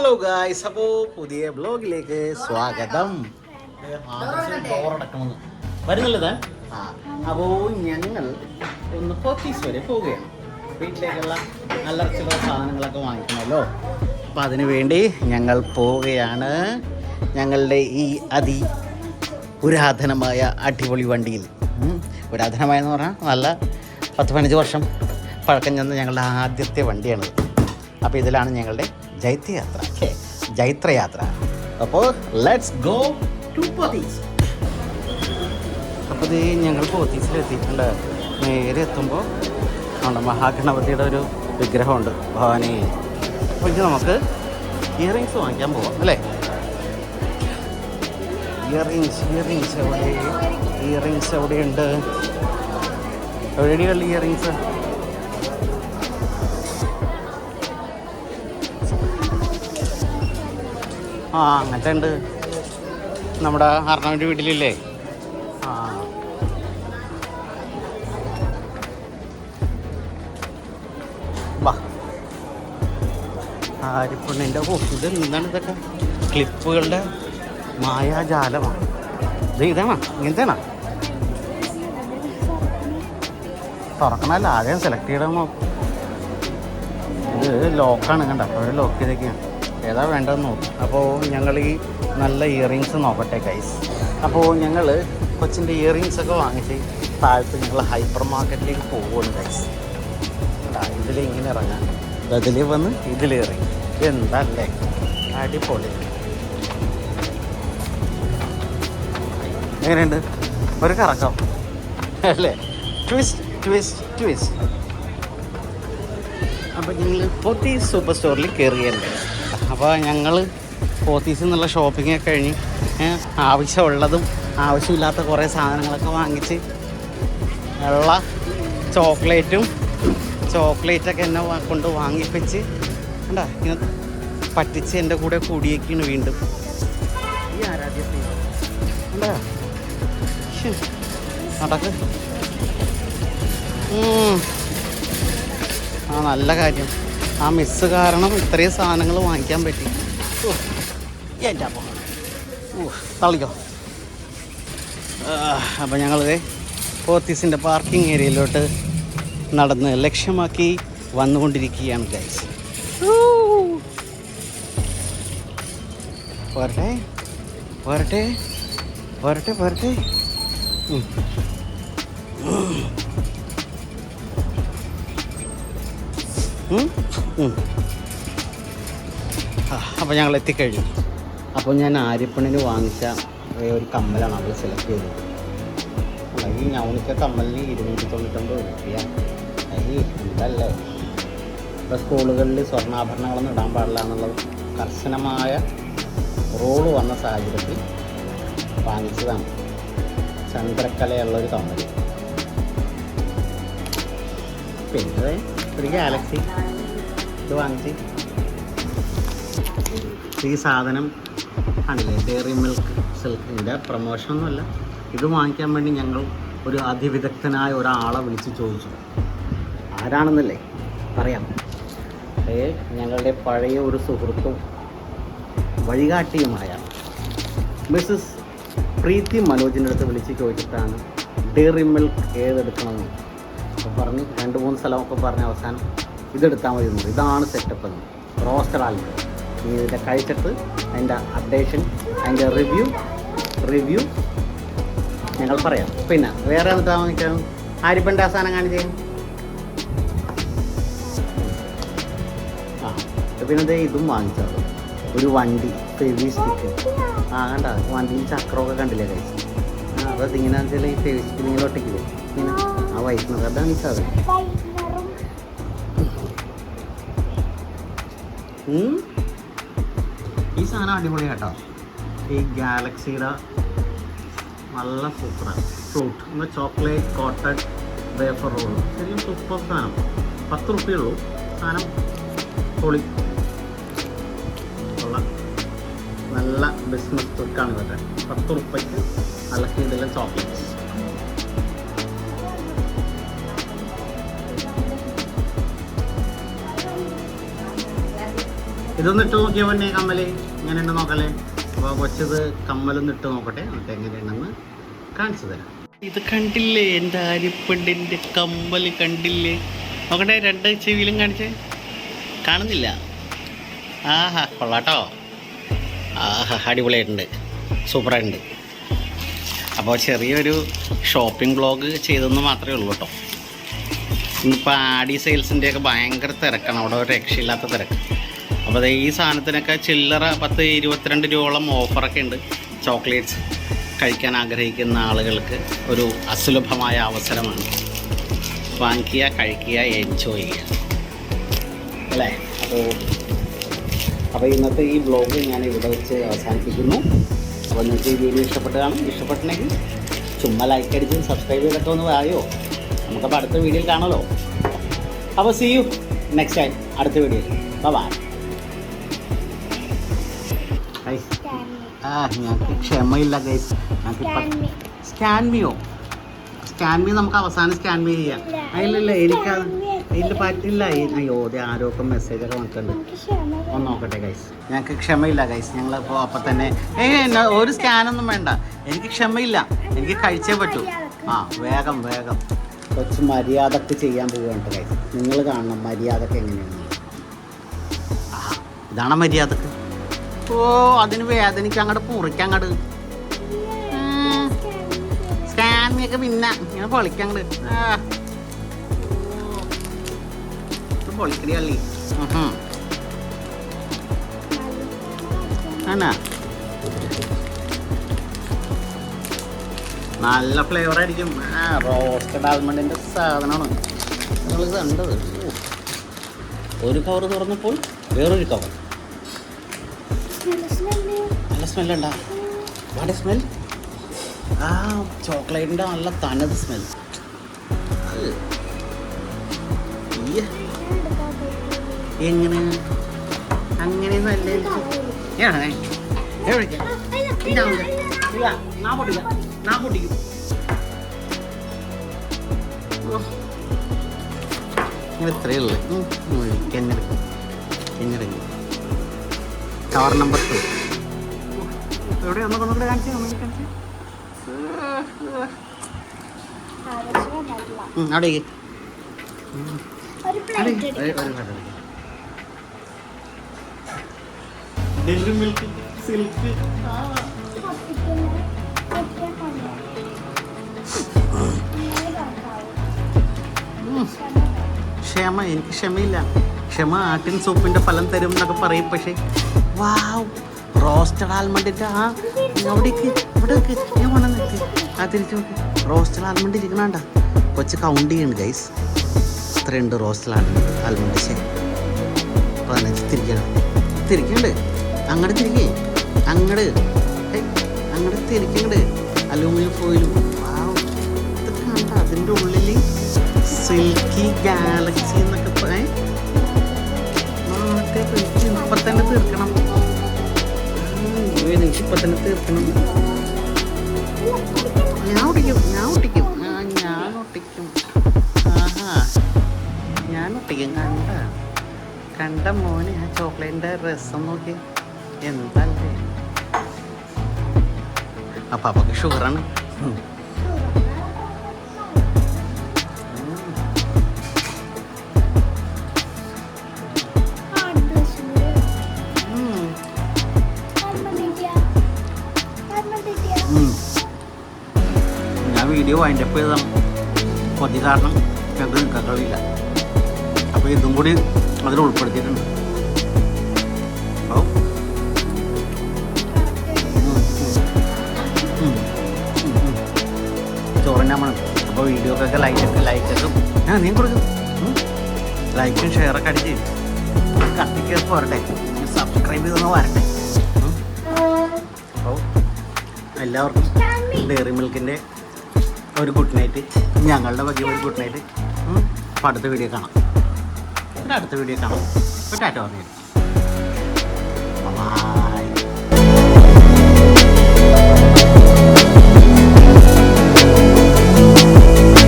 Hello guys അപ്പോ പുതിയ ബ്ലോഗിലേക്ക് സ്വാഗതം. വരുന്നില്ലത്? ആ അപ്പോ ഞങ്ങൾ ഒന്ന് പോത്തീസ് വരെ പോവുകയാണ്. വീട്ടിലേക്കുള്ള നല്ല ചില സാധനങ്ങളൊക്കെ വാങ്ങിക്കണമല്ലോ. അപ്പം അതിനു വേണ്ടി ഞങ്ങൾ പോവുകയാണ്. ഞങ്ങളുടെ ഈ അതി പുരാതനമായ അടിപൊളി വണ്ടിയിൽ. പുരാതനമായെന്ന് പറഞ്ഞാൽ നല്ല പത്ത് പതിനഞ്ച് വർഷം പഴക്കം ചെന്ന ഞങ്ങളുടെ ആദ്യത്തെ വണ്ടിയാണിത്. അപ്പോൾ ഇതിലാണ് ഞങ്ങളുടെ ജൈത്യയാത്ര ഓക്കെ ജൈത്രയാത്ര. അപ്പോൾ ലെറ്റ്സ് ഗോ ടു പോത്തീസ് അപ്പോൾ ഇത് ഞങ്ങൾ പോത്തീസിലെത്തിയിട്ടുണ്ട് നേരെ എത്തുമ്പോൾ നമ്മുടെ മഹാഗണപതിയുടെ ഒരു വിഗ്രഹമുണ്ട്. ഭവാനി. അപ്പോൾ ഇത് നമുക്ക് ഇയറിങ്സ് വാങ്ങിക്കാൻ പോവാം അല്ലേ? ഇയറിങ്സ് ഇയറിങ്സ് എവിടെ? ഇയറിങ്സ് എവിടെയുണ്ട്? എവിടെയുള്ള ഇയറിങ്സ് ആ അങ്ങനത്തെ ഉണ്ട് നമ്മുടെ അർണവിന്റെ വീട്ടിലില്ലേ? ആ. വാ. ആരിപ്പണ്ണിന്റെ ഓ ഇത് എന്താണ് ഇതൊക്കെ? ക്ലിപ്പുകളുടെ മായാജാലമാണ് ഇത് ഇതാണോ? ഇങ്ങനത്തെയാണോ? തുറക്കണമല്ല ആദ്യം സെലക്ട് ചെയ്യണം. ഇത് ലോക്കാണ് കണ്ട? അപ്പോൾ ലോക്ക് ചെയ്തൊക്കെയാണ് ഏതാ വേണ്ടതെന്ന് നോക്കും. അപ്പോൾ ഞങ്ങൾ ഈ നല്ല ഇയറിങ്സ് നോക്കട്ടെ കൈസ് അപ്പോൾ ഞങ്ങൾ കൊച്ചിന്റെ ഇയറിങ്സ് ഒക്കെ വാങ്ങിച്ച് താഴത്ത് ഞങ്ങൾ ഹൈപ്പർ മാർക്കറ്റിലേക്ക് പോകുകയാണ് കൈസ് ഇതിൽ ഇങ്ങനെ ഇറങ്ങാൻ അതിൽ വന്ന് ഇതിൽ ഇറങ്ങി. എന്തല്ലേ അടിപൊളി. എങ്ങനെയുണ്ട്? ഒരു കറക്കം. അല്ലേ? ട്വിസ്റ്റ് ട്വിസ്റ്റ് ട്വിസ്റ്റ് അപ്പോൾ നിങ്ങൾ പൊത്തി സൂപ്പർ സ്റ്റോറിൽ കയറിയല്ലേ അപ്പോൾ ഞങ്ങൾ ഓഫീസിൽ നിന്നുള്ള ഷോപ്പിംഗ് ഒക്കെ കഴിഞ്ഞ് ആവശ്യമുള്ളതും ആവശ്യമില്ലാത്ത കുറേ സാധനങ്ങളൊക്കെ വാങ്ങിച്ച് വെള്ള ചോക്ലേറ്റും ചോക്ലേറ്റൊക്കെ എന്നെ കൊണ്ട് വാങ്ങിപ്പിച്ച് കണ്ടാ ഇങ്ങനെ പറ്റിച്ച് എന്റെ കൂടെ കൂടിയേക്കാണ് വീണ്ടും. ഈ ആരാധ്യ കണ്ടാ? നടക്ക്. ആ നല്ല കാര്യം. ആ മിസ് കാരണം ഇത്രയും സാധനങ്ങൾ വാങ്ങിക്കാൻ പറ്റി. എന്റെ അപ്പോൾ ഓ തള്ളിക്കോ. അപ്പോൾ ഞങ്ങൾ പോത്തീസിന്റെ പാർക്കിംഗ് ഏരിയയിലോട്ട് നടന്ന് ലക്ഷ്യമാക്കി വന്നുകൊണ്ടിരിക്കുകയാണ് ഗൈസ് പോരട്ടെ പോരട്ടെ പോരട്ടെ പോരട്ടെ അപ്പോൾ ഞങ്ങൾ എത്തിക്കഴിഞ്ഞു. അപ്പോൾ ഞാൻ ആര്യപ്പണിന് വാങ്ങിച്ച ഒരു കമ്മലാണ് അവർ സെലക്ട് ചെയ്തത് ഈ ഞവണിക്ക കമ്മലിന് ഇരുന്നൂറ്റി തൊണ്ണൂറ്റൊമ്പത് രൂപ ഈ എന്തല്ലേ ഇപ്പോൾ സ്കൂളുകളിൽ സ്വർണാഭരണങ്ങളൊന്നും ഇടാൻ പാടില്ല എന്നുള്ളത് കർശനമായ റോൾ വന്ന സാഹചര്യത്തിൽ വാങ്ങിച്ചതാണ്. ചന്ദ്രക്കലയുള്ളൊരു കമ്മൽ പിന്നെ ഒരു ഗാലക്സി ഇത് വാങ്ങിച്ച്. ഈ സാധനം ആണല്ലേ ഡെയറി മിൽക്ക് സിൽക്കിന്റെ പ്രൊമോഷനൊന്നുമല്ല ഇത് വാങ്ങിക്കാൻ വേണ്ടി ഞങ്ങൾ ഒരു അതിവിദഗ്ധനായ ഒരാളെ വിളിച്ച് ചോദിച്ചു. ആരാണെന്നല്ലേ? പറയാം. ഏ ഞങ്ങളുടെ പഴയ ഒരു സുഹൃത്തും വഴികാട്ടിയുമായ മിസ്സസ് പ്രീതി മനോജിന്റെ അടുത്ത് വിളിച്ച് ചോദിച്ചിട്ടാണ് ഡെയറി മിൽക്ക് ഏതെടുക്കണമെന്ന്. അപ്പോൾ പറഞ്ഞ് രണ്ട് മൂന്ന് സ്ഥലമൊക്കെ പറഞ്ഞ് അവസാനം ഇതെടുത്താൽ മതി എന്നുള്ളത് ഇതാണ് സെറ്റപ്പ് എന്ന് റോസ്റ്റർ ആൽബം നീ ഇതിന്റെ കഴിച്ചിട്ട് അതിന്റെ അപ്ഡേഷൻ അതിന്റെ റിവ്യൂ റിവ്യൂ ഞങ്ങൾ പറയാം. പിന്നെ വേറെ എന്താ വാങ്ങിച്ചാൽ ആരിപ്പന്റെ അവസാനം കാണിച്ചേ? ആ പിന്നെ ഇതും വാങ്ങിച്ചത്. ഒരു വണ്ടി ഫെവി സ്റ്റിക്ക് ആ കണ്ട? വണ്ടിയിൽ ചക്രമൊക്കെ കണ്ടില്ലേ കഴിച്ചു ആ അതിങ്ങനെ വെച്ചാൽ ഈ ഫെവി സ്റ്റിക്ക് നിങ്ങൾ ഒട്ടിക്കില്ലേ ആ വൈറ്റ്നർ അതാണ് ഈ സാധനം. ഈ സാധനം കേട്ടോ ഈ ഗാലക്സിയുടെ നല്ല സൂപ്പറാണ് ഫ്രൂട്ട് എന്നാൽ ചോക്ലേറ്റ് കോട്ടൺ വേഫർ റോൾ ശരിക്കും സൂപ്പർ സാധനം. പത്ത് റുപ്യുള്ളൂ സാധനം പൊളി. ഉള്ള നല്ല ബിസിനസ് ട്രിക്കാണ് ഇതൊക്കെ. പത്ത് റുപ്യക്ക് നല്ല ഇതെല്ലാം ചോക്ലേറ്റ്സ് ഇതൊന്ന് ഇട്ട് നോക്കിയ പൊന്നെ കമ്മൽ? ഇങ്ങനെയുണ്ട് നോക്കല്ലേ അപ്പോൾ കൊച്ചത് കമ്മലൊന്ന് ഇട്ട് നോക്കട്ടെ. എന്നിട്ട് എങ്ങനെയുണ്ടെന്ന് കാണിച്ചു തരാം. ഇത് കണ്ടില്ലേ? എന്റെ അരിപ്പണ്ടിന്റെ കമ്മൽ കണ്ടില്ലേ? നോക്കട്ടെ രണ്ട് ചെവിയിലും കാണിച്ചേ. കാണുന്നില്ല. ആഹാ കൊള്ളാട്ടോ. ആഹാ അടിപൊളിയായിട്ടുണ്ട്. സൂപ്പറായിട്ടുണ്ട്. അപ്പോൾ ചെറിയൊരു ഷോപ്പിംഗ് ബ്ലോഗ് ചെയ്തെന്ന് മാത്രമേ ഉള്ളൂ കേട്ടോ. ഇന്നിപ്പോൾ ആഡി സെയിൽസിന്റെയൊക്കെ ഭയങ്കര തിരക്കാണ്. അവിടെ ഒരു രക്ഷയില്ലാത്ത തിരക്ക്. അപ്പോൾ ഈ സാധനത്തിനൊക്കെ ചില്ലറ പത്ത് ഇരുപത്തിരണ്ട് രൂപയോളം ഓഫറൊക്കെ ഉണ്ട്. ചോക്ലേറ്റ്സ് കഴിക്കാൻ ആഗ്രഹിക്കുന്ന ആളുകൾക്ക് ഒരു അസുലഭമായ അവസരമാണ്. വാങ്ങിക്കുക കഴിക്കുക എൻജോയ് ചെയ്യുക. അല്ലേ? അപ്പോൾ അപ്പോൾ ഇന്നത്തെ ഈ ബ്ലോഗ് ഞാൻ ഇവിടെ വെച്ച് അവസാനിപ്പിക്കുന്നു. അപ്പോൾ നിങ്ങൾക്ക് ഈ വീഡിയോ ഇഷ്ടപ്പെട്ടതാണ് ഇഷ്ടപ്പെട്ടെങ്കിൽ ചുമ്മാ ലൈക്ക് അടിച്ചും സബ്സ്ക്രൈബ് ചെയ്തൊക്കെ ഒന്ന് പറയോ. നമുക്കപ്പോൾ അടുത്ത വീഡിയോയിൽ കാണാമല്ലോ അപ്പോൾ സി യു നെക്സ്റ്റ് ടൈം അടുത്ത വീഡിയോയിൽ. ബൈ ആ ഞങ്ങൾക്ക് ക്ഷമയില്ല ഗൈസ് ഞങ്ങൾക്ക് സ്കാൻ മിയോ സ്കാൻ മീ നമുക്ക് അവസാനം സ്കാൻ മീ ചെയ്യാം. ഇല്ലില്ല എനിക്ക് അതിൽ പറ്റില്ല അയ്യോ ആരോഗ്യം മെസ്സേജ് ഒക്കെ വന്നിട്ടുണ്ട്. ഒന്ന് നോക്കട്ടെ ഗൈസ് ഞങ്ങൾക്ക് ക്ഷമയില്ല ഗൈസ് ഞങ്ങളിപ്പോൾ അപ്പം തന്നെ ഏയ് ഒരു സ്കാനൊന്നും വേണ്ട. എനിക്ക് ക്ഷമയില്ല. എനിക്ക് കഴിച്ചേ പറ്റൂ. ആ വേഗം വേഗം. കുറച്ച് മര്യാദയ്ക്ക് ചെയ്യാൻ പോവുകയാണ് ഗൈസ് നിങ്ങൾ കാണണം മര്യാദയ്ക്ക് എങ്ങനെയാണ് ആ ഇതാണ് മര്യാദയ്ക്ക്? ഓ അതിന് വേദനിക്ക് അങ്ങോട്ട് മുറിക്കാൻ അങ്ങോട്ട് സ്കാനിയൊക്കെ പിന്നെ. ഇങ്ങനെ. ഇത് പൊളിക്കടി ഉഹും. ആണോ? നല്ല ഫ്ലേവർ ആയിരിക്കും. ആ റോസ്റ്റഡ് ആൽമണ്ടിന്റെ സാധനമാണ്. നിങ്ങൾ കണ്ടത്. ഒരു കവർ തുറന്നപ്പോൾ വേറൊരു കവർ സ്മെല്ലുണ്ടാ? What smell. ആ ചോക്ലേറ്റിന്റെ നല്ല തനത് സ്മെൽ. എങ്ങനെ? അങ്ങനെ നല്ല എവിടേക്ക് ഇല്ല ഇല്ല ഞാൻ പൊട്ടില്ല ഞാൻ പൊട്ടിക്കും. ഇത്രയേ ഉള്ളു. എങ്ങനെടുക്കും എങ്ങനെടുക്കും cover number two. Milk silk ക്ഷമ എനിക്ക് ക്ഷമയില്ല. ക്ഷമ ആട്ടിൻ സോപ്പിന്റെ ഫലം തരും എന്നൊക്കെ പറയും പക്ഷേ വാവ്. റോസ്റ്റഡ് ആൽമണ്ടിന്റെ ആ അവിടേക്ക് ഇവിടെ. ഞാൻ വേണം നിൽക്ക് ആ തിരിച്ചു നോക്ക്. റോസ്റ്റഡ് ആൽമണ്ട് ഇരിക്കണണ്ട കൊച്ചു കൗണ്ട് ചെയ്യണം ഗൈസ് ഇത്രയുണ്ട് റോസ്റ്റഡ് ആൽമണ്ട് ആൽമണ്ട് ശരി പതിനഞ്ച് തിരിക്കണം. തിരിക്കണ്ട്. അങ്ങോട്ട് തിരിക്കേ. അങ്ങട്. അങ്ങോട്ട് അങ്ങട് തിരിക്കണ്ട്. അലൂമിനിയം ഫോയിലും അതിന്റെ ഉള്ളിൽ സിൽക്കി ഗാലക്സി എന്നൊക്കെ പറയാൻ ഇപ്പൊ തന്നെ തീർക്കണം. ഉം, എനിക്ക് തീർക്കണം. ഞാൻ ഒട്ടിക്കും ഞാൻ ഒട്ടിക്കും. ഞാൻ ഒട്ടിക്കും. ആഹാ. ഞാൻ ഒട്ടിക്കും കണ്ട. കണ്ട മോനെ ആ ചോക്ലേറ്റിന്റെ രസം നോക്കി എന്തല്ലേ അപ്പൊ അപ്പൊക്ക് ഷുഗറാണ് വീഡിയോ അതിന്റെ ചെയ്താണ് കൊതി കാരണം ഞങ്ങൾക്ക് നിൽക്കാൻ കഴിയില്ല. അപ്പോൾ ഇതും കൂടി അതിൽ ഉൾപ്പെടുത്തിയിട്ടുണ്ട്. അപ്പോൾ മണം അപ്പോൾ വീഡിയോക്കൊക്കെ ലൈക്കൊക്കെ ലൈക്കൊക്കെ ആ നീ കൊടുക്കും. ലൈക്കും ഷെയറൊക്കെ അടിച്ച് കത്തിക്ക് പോരട്ടെ. സബ്സ്ക്രൈബ് ചെയ്തൊന്ന് വരട്ടെ. അപ്പോൾ എല്ലാവർക്കും ഡയറി മിൽക്കിന്റെ ഒരു ഗുഡ് നൈറ്റ് ഞങ്ങളുടെ വകയ ഒരു ഗുഡ് നൈറ്റ് അപ്പം അടുത്ത വീഡിയോ കാണാം. അടുത്ത വീഡിയോ കാണാം. ഒരു ടാറ്റ പറഞ്ഞു